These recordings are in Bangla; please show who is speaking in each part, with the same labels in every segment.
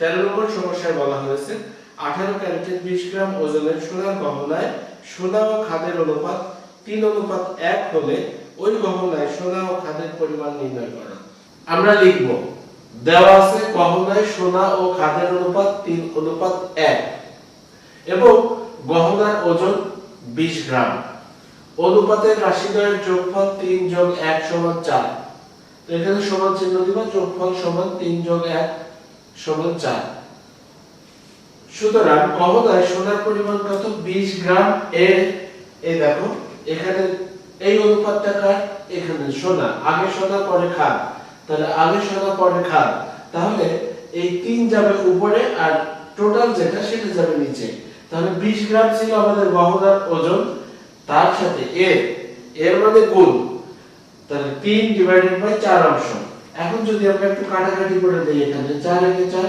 Speaker 1: তেরো নম্বর সমস্যায় বলা হয়েছে, আঠারো ক্যারেটের বিশ গ্রাম ওজনের সোনার গহনায় সোনা ও খাদের অনুপাত তিন অনুপাত এক হলে ওই গহনায় সোনা ও খাদের পরিমাণ নির্ণয় করো। আমরা লিখব, দেওয়া আছে গহনায় সোনা ও খাদের অনুপাত তিন অনুপাত এক এবং গহনার ওজন বিশ গ্রাম। অনুপাতের রাশিদ্বয়ের যোগফল তিন যোগ এক সমান চার। এখানে সমান চিহ্ন দিবা, যোগফল সমান তিন যোগ এক সমান চার সুতরাং গহনায় সোনার পরিমাণ কত? বিশ গ্রাম এর, এই দেখো, এখানে এই অনুপাতটা কার এখানে সোনা। আগে সোনা, পরে খাদ তাহলে আগে সোনা, পরে খাদ তাহলে এই তিন যাবে উপরে আর টোটাল যেটা, সেটা যাবে নিচে। তাহলে বিশ গ্রাম ছিল আমাদের গহনার ওজন, তার সাথে এর এর মানে গুণ। তাহলে তিন ডিভাইডেড বাই চার অংশ। এখন যদি আমরা একটু কাটাকাটি করে দিই এখানে, চার একে চার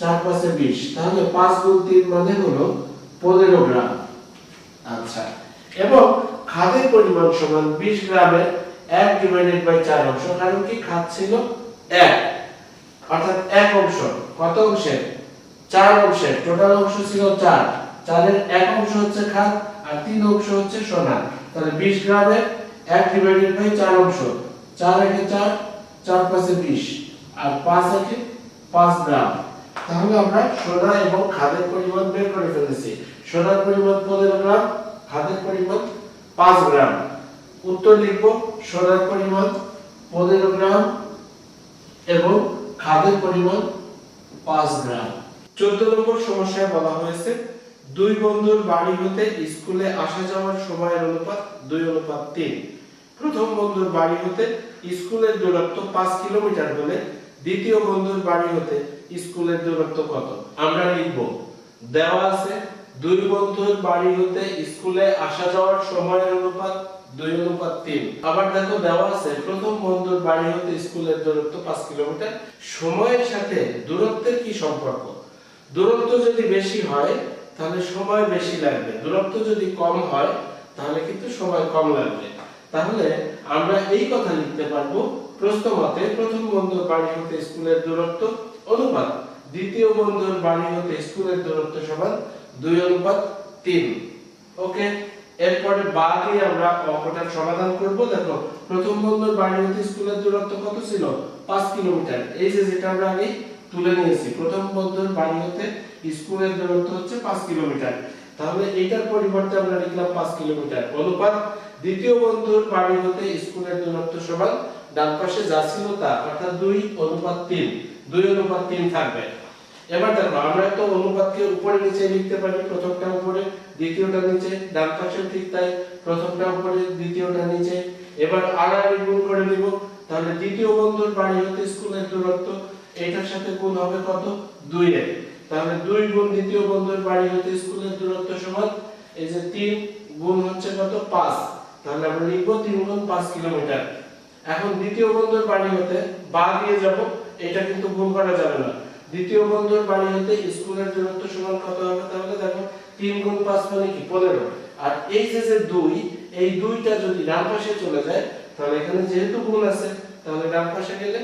Speaker 1: চার পাঁচে বিশ, তাহলে পাঁচ গুণ তিন মানে হলো পনেরো গ্রাম। আচ্ছা এবং খাদের পরিমাণ সমান বিশ গ্রামের এক ডিভাইডেড বাই চার অংশ, কারণ কি খাদ ছিল? এক। অর্থাৎ এক অংশ। কত অংশের? চার অংশের। টোটাল অংশ ছিল চার। চারের এক অংশ হচ্ছে খাদ আর তিন অংশ হচ্ছে সোনা। তাহলে বিশ গ্রামের এক ডিভাইডেড বাই চার অংশ। চার একে চার চার পাঁচে বিশ আর পাঁচ একে পাঁচ গ্রাম। তাহলে আমরা সোনা এবং খাদের পরিমাণ বের করে ফেলেছি। সোনার পরিমাণ পনেরো গ্রাম? খাদের পরিমাণ পাঁচ গ্রাম। উত্তর লিখব সোনার পরিমাণ পনেরো গ্রাম এবং খাদের পরিমাণ পাঁচ গ্রাম। চোদ্দ নম্বর সমস্যায় বলা হয়েছে, দুই বন্ধুর বাড়ি হতে স্কুলে আসা যাওয়ার সময়ের অনুপাত দুই, অনুপাত তিন। প্রথম বন্ধুর বাড়ি হতে স্কুলের দূরত্ব পাঁচ কিলোমিটার হলে দ্বিতীয় বন্ধুর বাড়ি হতে স্কুলের দূরত্ব কত? আমরা লিখব, দেওয়া আছে, দুই বন্ধুর বাড়ি হতে স্কুলে আসা যাওয়ার সময়ের অনুপাত দুই অনুপাত তিন। আবার দেখো, দেওয়া আছে, প্রথম বন্ধুর বাড়ি হতে স্কুলের দূরত্ব পাঁচ কিলোমিটার। সময়ের সাথে দূরত্বের কি সম্পর্ক? দূরত্ব যদি বেশি হয়, তাহলে সময় বেশি লাগবে। দূরত্ব যদি কম হয়, তাহলে কিন্তু সময় কম লাগবে। তাহলে আমরা এই কথা লিখতে পারব প্রশ্ন প্রথম বন্ধুর বাড়ি হতে স্কুলের দূরত্ব অনুপাত, দ্বিতীয় বন্ধুর বাড়ি হতে স্কুলের দূরত্ব সমান দুই অনুপাত তিন। ওকে এরপরে বা দিয়ে আমরা অঙ্কটার সমাধান করব। দেখো, প্রথম বন্ধুর বাড়ি হতে স্কুলের দূরত্ব কত ছিল? পাঁচ কিলোমিটার। এই যে যেটা আমরা আগে তুলে নিয়েছি, প্রথম বন্ধুর বাড়ি হতে স্কুলের দূরত্ব হচ্ছে পাঁচ কিলোমিটার। তাহলে এইটার পরিবর্তে আমরা লিখলাম পাঁচ কিলোমিটার। অনুপাত দ্বিতীয় বন্ধুর বাড়ি হতে স্কুলের দূরত্ব সমান, ডান পাশে যা ছিল তা, অর্থাৎ দুই অনুপাত তিন। দুই অনুপাত তিন থাকবে। এবার দেখো, আমরা তো অনুপাতকে উপরে, নিচে লিখতে পারি, প্রথমটা উপরে, দ্বিতীয়টা নিচে, ডান পাশে ঠিক তাই, প্রথমটা উপরে, দ্বিতীয়টা নিচে। এবার আড়াআড়ি গুণ করে নিব, তাহলে দ্বিতীয় বন্ধুর বাড়ি হতে স্কুলের দূরত্ব, এটার সাথে গুণ হবে কত? দুই এর তাহলে দুই গুণ দ্বিতীয় বন্ধুর বাড়ি হতে স্কুলের দূরত্ব সমান, এই যে তিন গুণ হচ্ছে কত? পাঁচ। তাহলে আমরা লিখব তিন গুণ পাঁচ কিলোমিটার। এখন দ্বিতীয় বন্ধুর বাড়ি হতে বা দিয়ে যাব, এটা কিন্তু ভুল করা যাবে না। দ্বিতীয় বন্ধুর বাড়ি হতে স্কুলের দূরত্ব সমান কত হবে? তাহলে দেখো, তিন গুণ পাঁচ মানে কি? পনেরো। আর এই যে যে দুই, এই দুইটা যদি ডান পাশে চলে যায়, তাহলে এখানে যেহেতু গুণ আছে, তাহলে ডান পাশে গেলে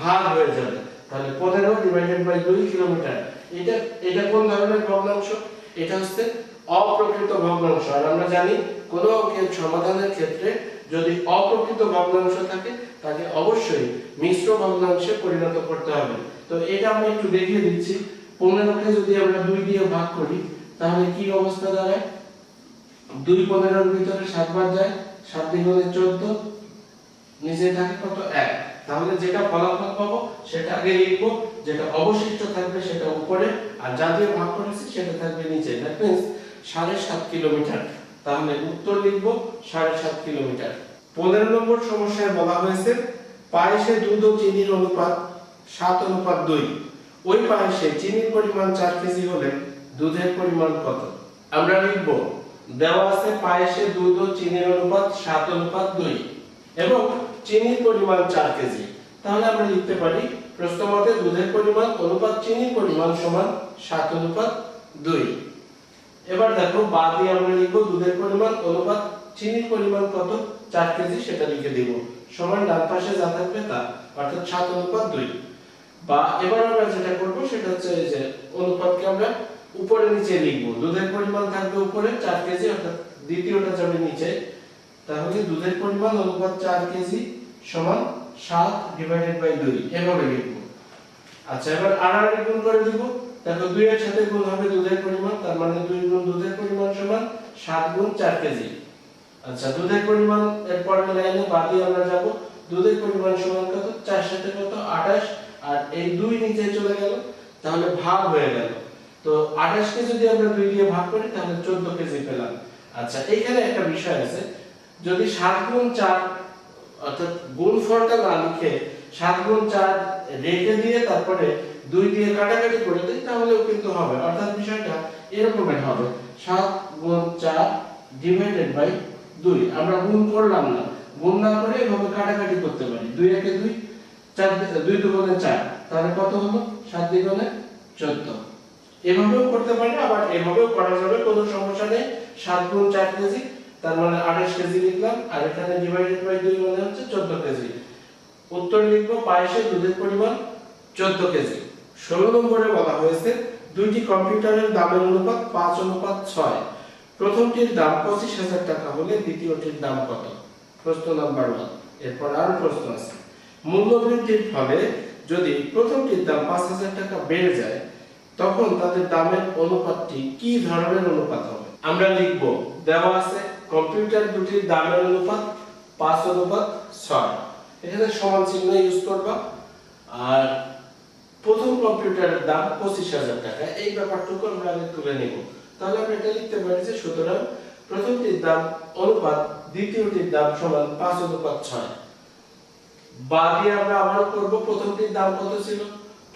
Speaker 1: ভাগ হয়ে যাবে। তাহলে পনেরো ডিভাইডেড বাই দুই কিলোমিটার। এটা এটা কোন ধরনের ভগ্নাংশ? এটা হচ্ছে অপ্রকৃত ভগ্নাংশ। আর আমরা জানি কোন অঙ্কের সমাধানের ক্ষেত্রে যদি অপ্রকৃত ভগ্নাংশ থাকে, তাকে অবশ্যই মিশ্র ভগ্নাংশে পরিণত করতে হবে। তো এটা আমি একটু দেখিয়ে দিচ্ছি। পনেরোকে যদি আমরা দুই দিয়ে ভাগ করি, তাহলে কি অবস্থা দাঁড়ায়? দুই পনেরোর ভিতরে সাতবার যায়, সাত দ্বিগুণে চোদ্দ, নিচে থাকে কত? এক। তাহলে যেটা ফলাফল পাবো, সেটা আগে লিখব, যেটা অবশিষ্ট থাকবে সেটা উপরে, আর যা দিয়ে ভাগ করেছি সেটা থাকবে নিচে। দ্যাট মিন্স সাড়ে সাত কিলোমিটার। তাহলে উত্তর লিখব সাড়ে সাত কিলোমিটার। পনেরো নম্বর সমস্যায় বলা হয়েছে, পায়েসে দুধ ও চিনির অনুপাত সাত অনুপাত দুই। ওই পায়েসে চিনির পরিমাণ চার কেজি হলে দুধের পরিমাণ কত? আমরা লিখব, দেওয়া আছে পায়েসে দুধ ও চিনির অনুপাত সাত অনুপাত দুই। এবং চিনির পরিমাণ চার কেজি। তাহলে আমরা লিখতে পারি প্রশ্ন মতে দুধের পরিমাণ অনুপাত চিনির পরিমাণ সমান সাত অনুপাত দুই। এবার দেখো বা দিয়ে আমরা লিখব দুধের পরিমাণ অনুপাত চিনির পরিমাণ কত? চার কেজি, সেটা লিখে দিব। সমান ডান পাশে যা থাকবে তা, অর্থাৎ সাত অনুপাত দুই। বা এবার আমরা যেটা করব, সেটা হচ্ছে এই যে অনুপাতকে আমরা উপরে নিচে লিখব। দুধের পরিমাণ থাকবে উপরে চার কেজি, অর্থাৎ দ্বিতীয়টা যাবে নিচে, তাহলে দুধের পরিমাণ অনুপাত চার কেজি সমান সাত ডিভাইডেড বাই দুই। এভাবে লিখব। আচ্ছা এবার আর আর গুণ করে দিব দেখো দুই এর সাথে গুণ হবে দুধের পরিমাণ, তার মানে দুই গুণ দুধের পরিমাণ সমান সাত গুণ চার কেজি। আচ্ছা দুধের পরিমাণ এর পরের লাইনে দিয়ে আমরা যাব। দুধের পরিমাণ সমান কত? চার সাথে কত? আঠাশ। আর এই দুই নিচে চলে গেল, তাহলে ভাগ হয়ে গেল। তো আঠাশকে যদি আমরা দুই দিয়ে ভাগ করি, তাহলে চোদ্দ কেজি পেলাম। আচ্ছা এইখানে একটা বিষয় আছে। যদি সাত গুণ চার অর্থাৎ গুণফলটা না লিখে সাত গুণ চার রেখে দিয়ে তারপরে দুই দিয়ে কাটাকাটি করে দিই, তাহলেও কিন্তু হবে। অর্থাৎ বিষয়টা এরকমের হবে। সাত গুণ চার ডিভাইডেড বাই দুই। আমরা গুণ করলাম না। গুণ না করে এভাবে কাটাকাটি করতে পারি। দুই একে দুই, চার দুই দুগুণে চার। তাহলে কত হলো? সাত দ্বিগুণে চোদ্দ। এভাবেও করতে পারি, আবার এভাবেও করা যাবে, কোনো সমস্যা নেই। সাত গুণ চার কেজি তার মানে আঠাশ কেজি লিখলাম, আর এখানে ডিভাইডেড বাই দুই মানে হচ্ছে চোদ্দ কেজি। উত্তর লিখব পায়েসে দুধের পরিমাণ চোদ্দ কেজি। ষোলো নম্বরে বলা হয়েছে, দুইটি কম্পিউটারের দামের অনুপাত পাঁচ অনুপাত ছয়। প্রথমটির দাম পঁচিশ হাজার টাকা হলে দ্বিতীয়টির দাম কত? প্রশ্ন নাম্বার ওয়ান এরপর আরও প্রশ্ন আছে। মূল্য বৃদ্ধির ফলে যদি প্রথমটির দাম পাঁচ হাজার টাকা বেড়ে যায়, তখন তাদের দামের অনুপাতটি কি ধরনের অনুপাত হবে? আমরা লিখব, দেওয়া আছে কম্পিউটার দুটির দামের অনুপাত পাঁচ অনুপাত ছয়। এখানে সমান চিহ্ন ইউজ করবা। আর প্রথম কম্পিউটারের দাম পঁচিশ হাজার টাকা। এই ব্যাপারটুকু আমরা আগে তুলে নিব। তাহলে আমরা এটা লিখতে পারি যে সুতরাং প্রথমটির দাম অনুপাত, দ্বিতীয়টির দাম সমান পাঁচ অনুপাত ছয়। বা দিয়ে আমরা আবার করব প্রথমটির দাম কত ছিল?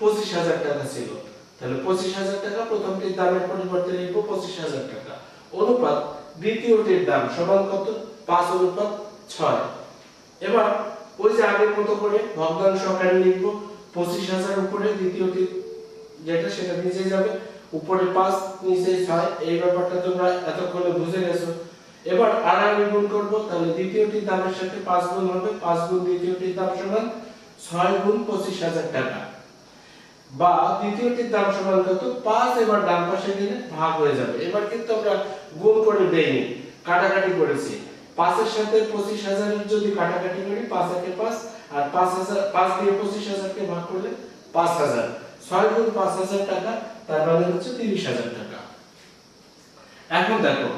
Speaker 1: পঁচিশ হাজার টাকা ছিল। তাহলে পঁচিশ হাজার টাকা প্রথমটির দামের পরিবর্তে লিখব পঁচিশ হাজার টাকা। অনুপাত দ্বিতীয়টির দাম, সমান কত? পাঁচ অনুপাত ছয়। এবার ওই যে আগের মতো করে ভগ্নাংশ আকারে লিখব, পঁচিশ হাজার উপরে দ্বিতীয়টি যেটা, সেটা নিচে যাবে। উপরে পাঁচ, নিচে ছয়, এই ব্যাপারটা তোমরা এতক্ষণে বুঝে গেছো। এবার আর আমি গুণ করব, তাহলে দ্বিতীয়টির দামের সাথে পাঁচ গুণ হবে। পাঁচ গুণ দ্বিতীয়টির দাম সমান ছয় গুণ পঁচিশ হাজার টাকা। বা দ্বিতীয়টির দাম সমান কত পাঁচ এবার ডান পাশে গেলে ভাগ হয়ে যাবে। এবার কিন্তু আমরা গুণ করে দেইনি, কাটাকাটি করেছি। পাঁচের সাথে পঁচিশ হাজারের যদি কাটাকাটি করি, পাঁচ একে পাঁচ, আর পাঁচ হাজার, পাঁচ দিয়ে পঁচিশ হাজারকে ভাগ করলে পাঁচ হাজার। ছয় গুণ পাঁচ হাজার টাকা, তার মানে হচ্ছে তিরিশ হাজার টাকা। এখন দেখো,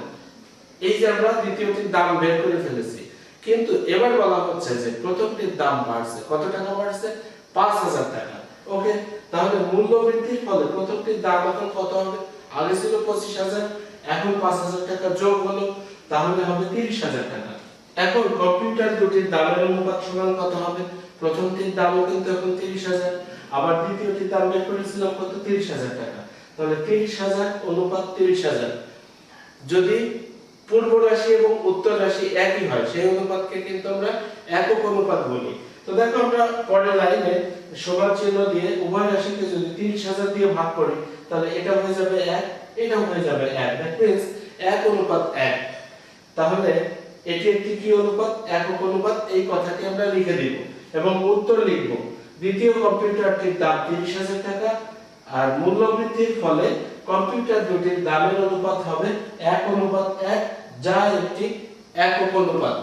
Speaker 1: এই যে আমরা দ্বিতীয়টির দাম বের করে ফেলেছি, কিন্তু এবার বলা হচ্ছে যে প্রথমটির দাম বাড়ছে। কত টাকা বাড়ছে? পাঁচ হাজার টাকা। ওকে তাহলে মূল্য বৃদ্ধির ফলে প্রথমটির দাম এখন কত হবে? আগে ছিল পঁচিশ হাজার, এখন পাঁচ হাজার টাকা যোগ হলো, তাহলে হবে তিরিশ হাজার টাকা। এখন কম্পিউটার দুটির দামের অনুপাত সমান কত হবে? প্রথমটির দামও কিন্তু এখন তিরিশ হাজার, আবার দ্বিতীয়টির দাম বের করেছিলাম কত? তিরিশ হাজার টাকা। তাহলে তিরিশ হাজার অনুপাত তিরিশ হাজার। যদি পূর্ব রাশি এবং উত্তর রাশি একই হয়, সেই অনুপাতকে কিন্তু আমরা একক অনুপাত বলি। তো দেখো আমরা পরের লাইনে সমান চিহ্ন দিয়ে উভয় রাশিকে যদি তিরিশ হাজার দিয়ে ভাগ করি, তাহলে এটা হয়ে যাবে এক, এটাও হয়ে যাবে এক। দ্যাট মিন্স এক অনুপাত এক। তাহলে এটি একটি কি অনুপাত? একক অনুপাত। এই কথাটি আমরা লিখে দিব এবং উত্তর লিখব। দ্বিতীয় কম্পিউটারটির দাম তিরিশ হাজার টাকা আর মূল্য বৃদ্ধির ফলে কম্পিউটার দুটির দামের অনুপাত হবে এক অনুপাত এক, যা একটি একক অনুপাত।